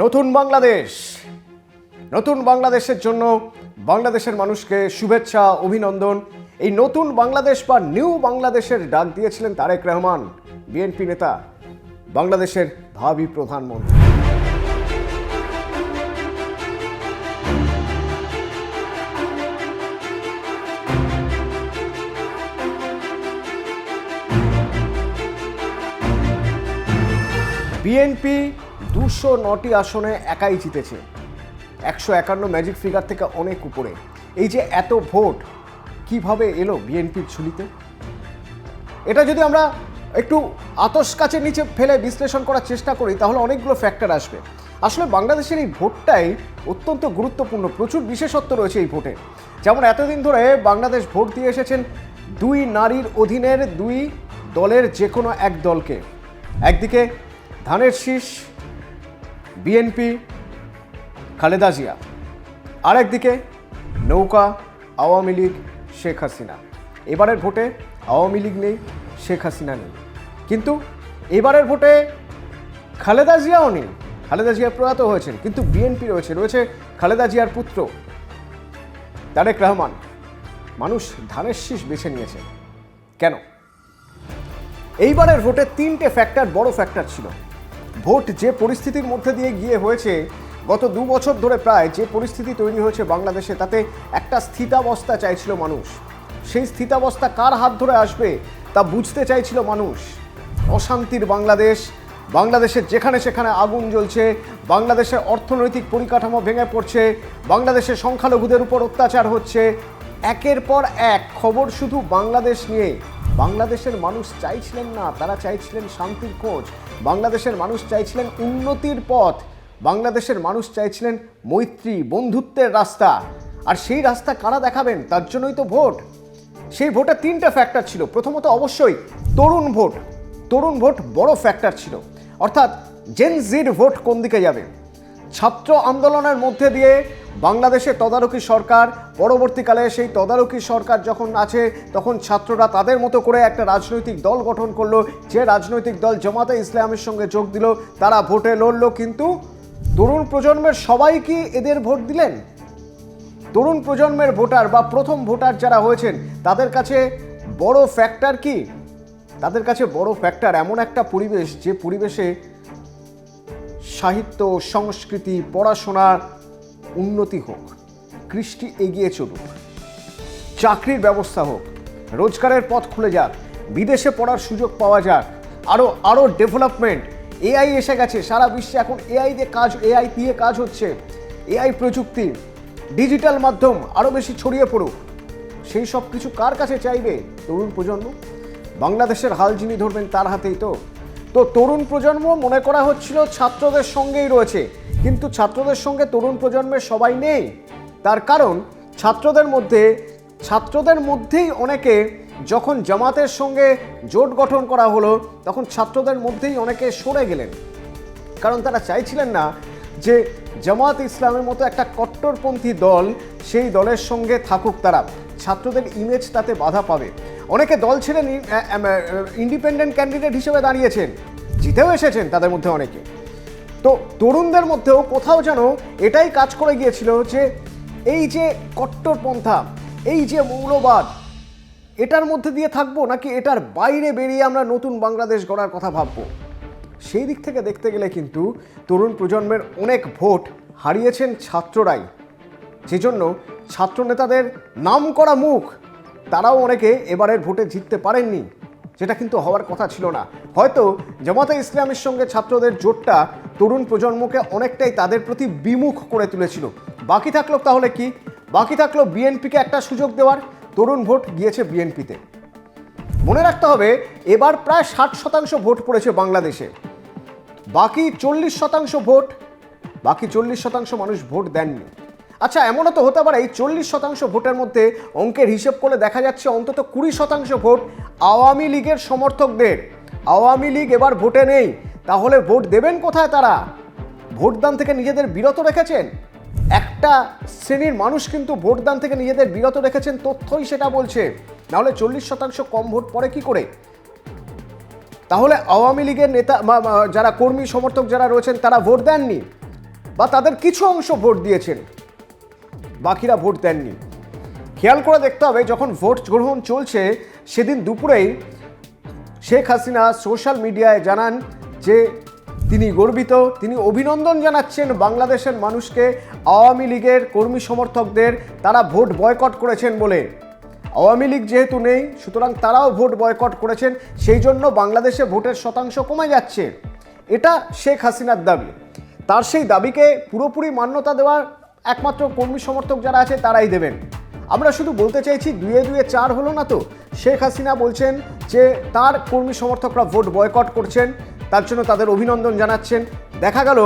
নতুন বাংলাদেশ। নতুন বাংলাদেশের জন্য বাংলাদেশের মানুষকে শুভেচ্ছা, অভিনন্দন। এই নতুন বাংলাদেশ বা নিউ বাংলাদেশের ডাক দিয়েছিলেন তারেক রহমান, বিএনপি নেতা, বাংলাদেশের ভাবি প্রধানমন্ত্রী। বিএনপি দুশো নটি আসনে একাই জিতেছে। একশো একান্ন ম্যাজিক ফিগার থেকে অনেক উপরে। এই যে এত ভোট, কীভাবে এলো বিএনপির ঝুলিতে? এটা যদি আমরা একটু আতস কাছের নিচে ফেলে বিশ্লেষণ করার চেষ্টা করি, তাহলে অনেকগুলো ফ্যাক্টর আসবে। আসলে বাংলাদেশের এই ভোটটাই অত্যন্ত গুরুত্বপূর্ণ। প্রচুর বিশেষত্ব রয়েছে এই ভোটে। যেমন এতদিন ধরে বাংলাদেশ ভোট দিয়ে এসেছেন দুই নারীর অধীনের দুই দলের যে কোনো এক দলকে। একদিকে ধানের শীষ বিএনপি, খালেদা জিয়া। আর একদিকে নৌকা আওয়ামী লীগ, শেখ হাসিনা। এবারের ভোটে আওয়ামী লীগ নেই, শেখ হাসিনা নেই। কিন্তু এবারের ভোটে খালেদা জিয়াও নেই। খালেদা জিয়া প্রয়াত হয়েছেন, কিন্তু বিএনপি রয়েছে। রয়েছে খালেদা জিয়ার পুত্র তারেক রহমান। মানুষ ধানের শীষ বেছে নিয়েছে। কেন? এইবারের ভোটে তিনটে ফ্যাক্টর বড় ফ্যাক্টর ছিল। ভোট যে পরিস্থিতির মধ্যে দিয়ে গিয়ে হয়েছে, গত দু বছর ধরে প্রায় যে পরিস্থিতি তৈরি হয়েছে বাংলাদেশে, তাতে একটা স্থিতাবস্থা চাইছিল মানুষ। সেই স্থিতাবস্থা কার হাত ধরে আসবে তা বুঝতে চাইছিল মানুষ। অশান্তির বাংলাদেশ, বাংলাদেশের যেখানে সেখানে আগুন জ্বলছে, বাংলাদেশের অর্থনৈতিক পরিকাঠামো ভেঙে পড়ছে, বাংলাদেশের সংখ্যালঘুদের উপর অত্যাচার হচ্ছে। একের পর এক খবর শুধু বাংলাদেশ নিয়ে। বাংলাদেশের মানুষ চাইছিলেন না, তারা চাইছিলেন শান্তির খোঁজ। বাংলাদেশের মানুষ চাইছিলেন উন্নতির পথ। বাংলাদেশের মানুষ চাইছিলেন মৈত্রী বন্ধুত্বের রাস্তা। আর সেই রাস্তা কারা দেখাবেন, তার জন্যই তো ভোট। সেই ভোটে তিনটা ফ্যাক্টর ছিল। প্রথমত অবশ্যই তরুণ ভোট। তরুণ ভোট বড় ফ্যাক্টর ছিল। অর্থাৎ জেন জির ভোট কোন দিকে যাবে? ছাত্র আন্দোলনের মধ্যে দিয়ে বাংলাদেশে তদারকি সরকার, পরবর্তীকালে সেই তদারকি সরকার যখন আছে, তখন ছাত্ররা তাদের মতো করে একটা রাজনৈতিক দল গঠন করল। যে রাজনৈতিক দল জামাতে ইসলামের সঙ্গে যোগ দিল, তারা ভোটে লড়লো। কিন্তু তরুণ প্রজন্মের সবাই কি এদের ভোট দিলেন? তরুণ প্রজন্মের ভোটার বা প্রথম ভোটার যারা হয়েছেন, তাদের কাছে বড় ফ্যাক্টর কি? তাদের কাছে বড় ফ্যাক্টর এমন একটা পরিবেশ, যে পরিবেশে সাহিত্য সংস্কৃতি পড়াশোনার উন্নতি হোক, কৃষ্টি এগিয়ে চলুক, চাকরির ব্যবস্থা হোক, রোজগারের পথ খুলে যাক, বিদেশে পড়ার সুযোগ পাওয়া যাক আরও আরও ডেভেলপমেন্ট, এআই এসে গেছে, সারা বিশ্বে এখন এআই দিয়ে কাজ, এআই দিয়ে কাজ হচ্ছে, এআই প্রযুক্তি, ডিজিটাল মাধ্যম আরও বেশি ছড়িয়ে পড়ুক, সেই সব কিছু কার কাছে চাইবে তরুণ প্রজন্ম? বাংলাদেশের হাল যিনি ধরবেন তার হাতেই তো। তো তরুণ প্রজন্ম মনে করা হচ্ছিল ছাত্রদের সঙ্গেই রয়েছে। কিন্তু ছাত্রদের সঙ্গে তরুণ প্রজন্মের সবাই নেই। তার কারণ, ছাত্রদের মধ্যে, ছাত্রদের মধ্যেই অনেকে যখন জামাতের সঙ্গে জোট গঠন করা হলো, তখন ছাত্রদের মধ্যেই অনেকে সরে গেলেন। কারণ তারা চাইছিলেন না যে জামাত ইসলামের মতো একটা কট্টরপন্থী দল সেই দলের সঙ্গে থাকুক তারা। ছাত্রদের ইমেজ তাতে বাধা পাবে। অনেকে দল ছেড়ে ইন্ডিপেন্ডেন্ট ক্যান্ডিডেট হিসেবে দাঁড়িয়েছেন। জিতেও এসেছেন তাদের মধ্যে অনেকে। তো তরুণদের মধ্যেও কোথাও যেন এটাই কাজ করে গিয়েছিল যে এই যে কট্টরপন্থা, এই যে মৌলবাদ, এটার মধ্যে দিয়ে থাকব নাকি এটার বাইরে বেরিয়ে আমরা নতুন বাংলাদেশ গড়ার কথা ভাববো? সেই দিক থেকে দেখতে গেলে কিন্তু তরুণ প্রজন্মের অনেক ভোট হারিয়েছেন ছাত্ররাই। সেজন্য ছাত্র নেতাদের নাম করা মুখ তারাও অনেকে এবারের ভোটে জিততে পারেননি। যেটা কিন্তু হওয়ার কথা ছিল না। হয়তো জামাতে ইসলামের সঙ্গে ছাত্রদের জোটটা তরুণ প্রজন্মকে অনেকটাই তাদের প্রতি বিমুখ করে তুলেছিল। বাকি থাকল তাহলে কি? বাকি থাকল বিএনপিকে একটা সুযোগ দেওয়ার। তরুণ ভোট গিয়েছে বিএনপিতে। মনে রাখতে হবে, এবার প্রায় ষাট শতাংশ ভোট পড়েছে বাংলাদেশে। বাকি চল্লিশ শতাংশ ভোট, বাকি চল্লিশ শতাংশ মানুষ ভোট দেননি। আচ্ছা এমনও তো হতে পারে, এই চল্লিশ শতাংশ ভোটের মধ্যে অঙ্কের হিসেব করলে দেখা যাচ্ছে অন্তত কুড়ি শতাংশ ভোট আওয়ামী লীগের সমর্থকদের। আওয়ামী লীগ এবার ভোটে নেই, তাহলে ভোট দেবেন কোথায় তারা? ভোটদান থেকে নিজেদের বিরত রেখেছেন? একটা শ্রেণির মানুষ কিন্তু ভোটদান থেকে নিজেদের বিরত রেখেছেন, তথ্যই সেটা বলছে। নাহলে চল্লিশ শতাংশ কম ভোট পড়ে কি করে? তাহলে আওয়ামী লীগের নেতা যারা কর্মী, সমর্থক যারা রয়েছেন, তারা ভোট দেননি? বা তাদের কিছু অংশ ভোট দিয়েছেন? বাকিরা ভোট দেননি। খেয়াল করে দেখতে হবে, যখন ভোট গ্রহণ চলছে, সেদিন দুপুরেই শেখ হাসিনা সোশ্যাল মিডিয়ায় জানান যে তিনি গর্বিত, তিনি অভিনন্দন জানাচ্ছেন বাংলাদেশের মানুষকে, আওয়ামী লীগের কর্মী সমর্থকদের, তারা ভোট বয়কট করেছেন বলে। আওয়ামী লীগ যেহেতু নেই, সুতরাং তারাও ভোট বয়কট করেছেন, সেই জন্য বাংলাদেশে ভোটের শতাংশ কমে যাচ্ছে। এটা শেখ হাসিনার দাবি। তার সেই দাবিকে পুরোপুরি মান্যতা দেওয়ার একমাত্র কর্মী সমর্থক যারা আছে তারাই দেবেন। আমরা শুধু বলতে চাইছি দুয়ে দুয়ে চার হলো না তো? শেখ হাসিনা বলছেন যে তার কর্মী সমর্থকরা ভোট বয়কট করছেন, তার জন্য তাদের অভিনন্দন জানাচ্ছেন। দেখা গেল,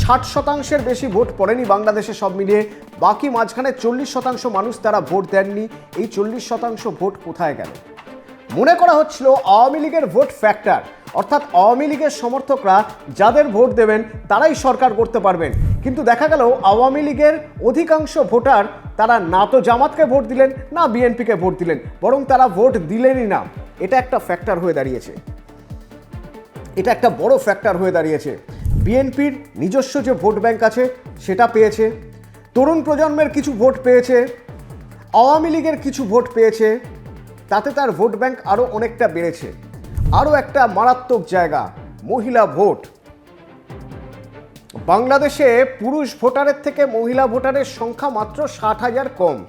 ষাট শতাংশের বেশি ভোট পড়েনি বাংলাদেশে সব মিলিয়ে, বাকি মাঝখানে চল্লিশ শতাংশ মানুষ তারা ভোট দেননি। এই চল্লিশ শতাংশ ভোট কোথায় গেল? মনে করা হচ্ছিল আওয়ামী লীগের ভোট ফ্যাক্টর। অর্থাৎ আওয়ামী লীগের সমর্থকরা যাদের ভোট দেবেন, তারাই সরকার করতে পারবেন। কিন্তু দেখা গেল, আওয়ামী লীগের অধিকাংশ ভোটার তারা না তো জামাতকে ভোট দিলেন, না বিএনপিকে ভোট দিলেন, বরং তারা ভোট দিলেনই না। এটা একটা ফ্যাক্টর হয়ে দাঁড়িয়েছে। এটা একটা বড় ফ্যাক্টর হয়ে দাঁড়িয়েছে। বিএনপির নিজস্ব যে ভোট ব্যাংক আছে, সেটা পেয়েছে। তরুণ প্রজন্মের কিছু ভোট পেয়েছে। আওয়ামী লীগের কিছু ভোট পেয়েছে। তাতে তার ভোট ব্যাংক আরও অনেকটা বেড়েছে। আরও একটা মারাত্মক জায়গা, মহিলা ভোট। বাংলাদেশে পুরুষ ভোটারের থেকে মহিলা ভোটারের সংখ্যা মাত্র ষাট হাজার কম।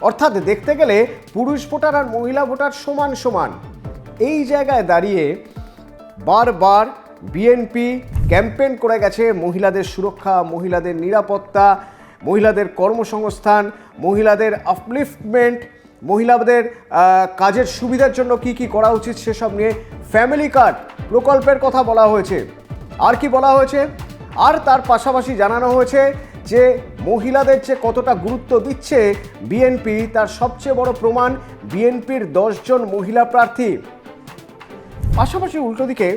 অর্থাৎ দেখতে গেলে পুরুষ ভোটার আর মহিলা ভোটার সমান সমান। এই জায়গায় দাঁড়িয়ে বারবার বিএনপি ক্যাম্পেন করে গেছে মহিলাদের সুরক্ষা, মহিলাদের নিরাপত্তা, মহিলাদের কর্মসংস্থান, মহিলাদের আপলিফটমেন্ট মহিলাদের কাজের সুবিধার জন্য কি কি করা উচিত সেসব নিয়ে ফ্যামিলি কার্ড প্রকল্পের কথা বলা হয়েছে। আর কি বলা হয়েছে? আর তার পাশাপাশি জানানো হয়েছে যে মহিলাদের যে কতটা গুরুত্ব দিচ্ছে বিএনপি তার সবচেয়ে বড় প্রমাণ বিএনপির দশজন মহিলা প্রার্থী। পাশাপাশি উল্টো দিকে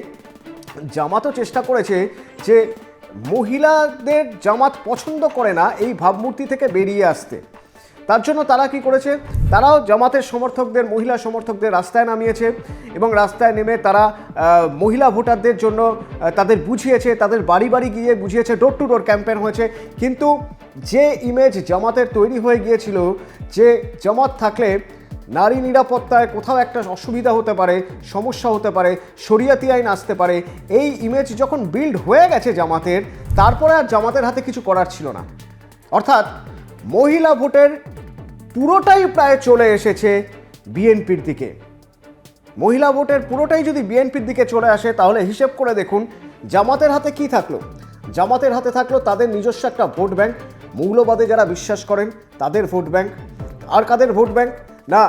জামাতও চেষ্টা করেছে যে মহিলাদের জামাত পছন্দ করে না এই ভাবমূর্তি থেকে বেরিয়ে আসতে। তার জন্য তারা কি করেছে? তারাও জামাতের সমর্থকদের, মহিলা সমর্থকদের রাস্তায় নামিয়েছে এবং রাস্তায় নেমে তারা মহিলা ভোটারদের জন্য তাদের বুঝিয়েছে, তাদের বাড়ি বাড়ি গিয়ে বুঝিয়েছে ডোর টু ডোর ক্যাম্পেন হয়েছে। কিন্তু যে ইমেজ জামাতের তৈরি হয়ে গিয়েছিল, যে জামাত থাকলে নারী নিরাপত্তায় কোথাও একটা অসুবিধা হতে পারে, সমস্যা হতে পারে, শরিয়াতি আইন আসতে পারে, এই ইমেজ যখন বিল্ড হয়ে গেছে জামাতের, তারপরে আর জামাতের হাতে কিছু করার ছিল না। অর্থাৎ মহিলা ভোটের পুরোটাই প্রায় চলে এসেছে বিএনপির দিকে। মহিলা ভোটের পুরোটাই যদি বিএনপির দিকে চলে আসে, তাহলে হিসেব করে দেখুন জামাতের হাতে কি থাকল। জামাতের হাতে থাকল তাদের নিজস্ব একটা ভোট ব্যাংক। মৌলবাদে যারা বিশ্বাস করেন, তাদের ভোট ব্যাংক। আর কাদের ভোট ব্যাংক? না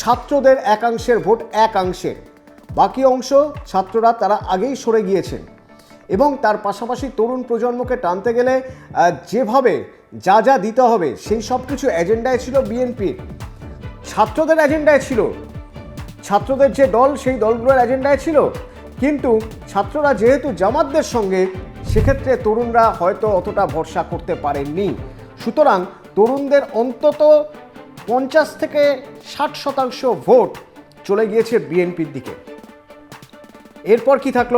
ছাত্রদের একাংশের ভোট একাংশের বাকি অংশ ছাত্ররা তারা আগেই সরে গিয়েছেন। এবং তার পাশাপাশি তরুণ প্রজন্মকে টানতে গেলে যেভাবে যা যা দিতে হবে, সেই সব কিছু এজেন্ডায় ছিল বিএনপির ছাত্রদের এজেন্ডায় ছিল। ছাত্রদের যে দল, সেই দলগুলোর এজেন্ডায় ছিল। কিন্তু ছাত্ররা যেহেতু জামাতদের সঙ্গে, সেক্ষেত্রে তরুণরা হয়তো অতটা ভরসা করতে পারেননি। সুতরাং তরুণদের অন্তত পঞ্চাশ থেকে ষাট শতাংশ ভোট চলে গিয়েছে বিএনপির দিকে। এরপর কি থাকল?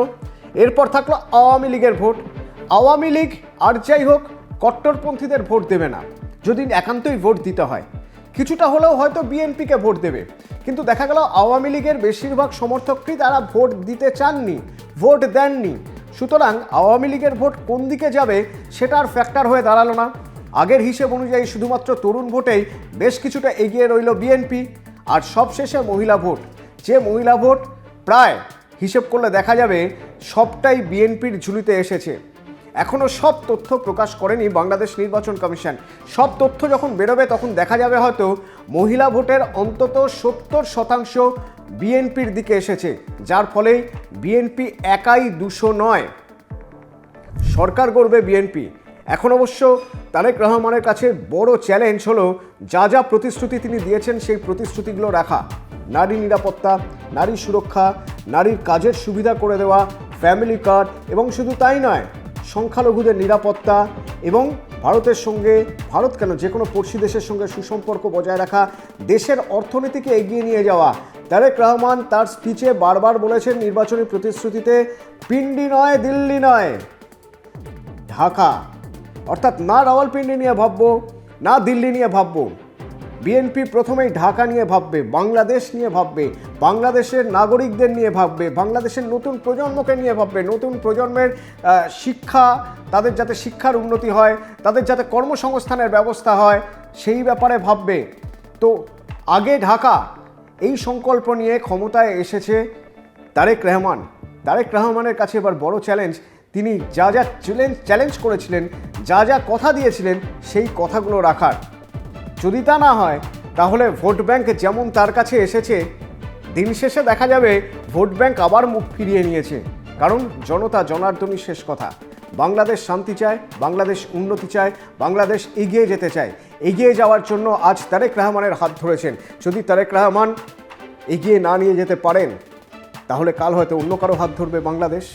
এরপর থাকল আওয়ামী লীগের ভোট। আওয়ামী লীগ, আর যাই হোক কট্টরপন্থীদের ভোট দেবে না। যদি একান্তই ভোট দিতে হয়। কিছুটা হলেও হয়তো বিএনপিকে ভোট দেবে। কিন্তু দেখা গেল আওয়ামী লীগের বেশিরভাগ সমর্থকই তারা ভোট দিতে চাননি, ভোট দেননি। সুতরাং আওয়ামী লীগের ভোট কোন দিকে যাবে সেটা আর ফ্যাক্টর হয়ে দাঁড়াল না। আগের হিসেব অনুযায়ী শুধুমাত্র তরুণ ভোটেই বেশ কিছুটা এগিয়ে রইল বিএনপি। আর সবশেষে মহিলা ভোট। যে মহিলা ভোট প্রায় হিসেব করলে দেখা যাবে সবটাই বিএনপির ঝুলিতে এসেছে। এখনও সব তথ্য প্রকাশ করেনি বাংলাদেশ নির্বাচন কমিশন। সব তথ্য যখন বেরোবে, তখন দেখা যাবে হয়তো মহিলা ভোটের অন্তত সত্তর শতাংশ বিএনপির দিকে এসেছে, যার ফলে বিএনপি একাই দুশো নয়। সরকার গড়বে বিএনপি। এখন অবশ্য তারেক রহমানের কাছে বড় চ্যালেঞ্জ হলো, যা যা প্রতিশ্রুতি তিনি দিয়েছেন, সেই প্রতিশ্রুতিগুলো রাখা। নারী নিরাপত্তা, নারী সুরক্ষা, নারীর কাজের সুবিধা করে দেওয়া, ফ্যামিলি কার্ড, এবং শুধু তাই নয় সংখ্যালঘুদের নিরাপত্তা এবং ভারতের সঙ্গে, ভারত কেন যে কোনো পড়শি দেশের সঙ্গে সুসম্পর্ক বজায় রাখা, দেশের অর্থনীতিকে এগিয়ে নিয়ে যাওয়া। তারেক রহমান তার স্পিচে বারবার বলেছেন নির্বাচনী প্রতিশ্রুতিতে পিন্ডি নয়, দিল্লি নয়। ঢাকা। অর্থাৎ না রাওয়ালপিন্ডি নিয়ে ভাববো, না দিল্লি নিয়ে ভাববো। বিএনপি প্রথমেই ঢাকা নিয়ে ভাববে, বাংলাদেশ নিয়ে ভাববে, বাংলাদেশের নাগরিকদের নিয়ে ভাববে, বাংলাদেশের নতুন প্রজন্মকে নিয়ে ভাববে, নতুন প্রজন্মের শিক্ষা, তাদের যাতে শিক্ষার উন্নতি হয়, তাদের যাতে কর্মসংস্থানের ব্যবস্থা হয়, সেই ব্যাপারে ভাববে। তো আগে ঢাকা, এই সংকল্প নিয়ে ক্ষমতায় এসেছে তারেক রহমান। তারেক রহমানের কাছে এবার বড় চ্যালেঞ্জ তিনি যা যা চ্যালেঞ্জ চ্যালেঞ্জ করেছিলেন, যা যা কথা দিয়েছিলেন, সেই কথাগুলো রাখার। যদি তা না হয়, তাহলে ভোট ব্যাংক যেমন তার কাছে এসেছে, দিন শেষে দেখা যাবে ভোট ব্যাংক আবার মুখ ফিরিয়ে নিয়েছে। কারণ জনতা জনার্দনই শেষ কথা। বাংলাদেশ শান্তি চায়, বাংলাদেশ উন্নতি চায়, বাংলাদেশ এগিয়ে যেতে চায়। এগিয়ে যাওয়ার জন্য আজ তারেক রহমানের হাত ধরেছেন। যদি তারেক রহমান এগিয়ে না নিয়ে যেতে পারেন, তাহলে কাল হয়তো অন্য কারও হাত ধরবে বাংলাদেশ।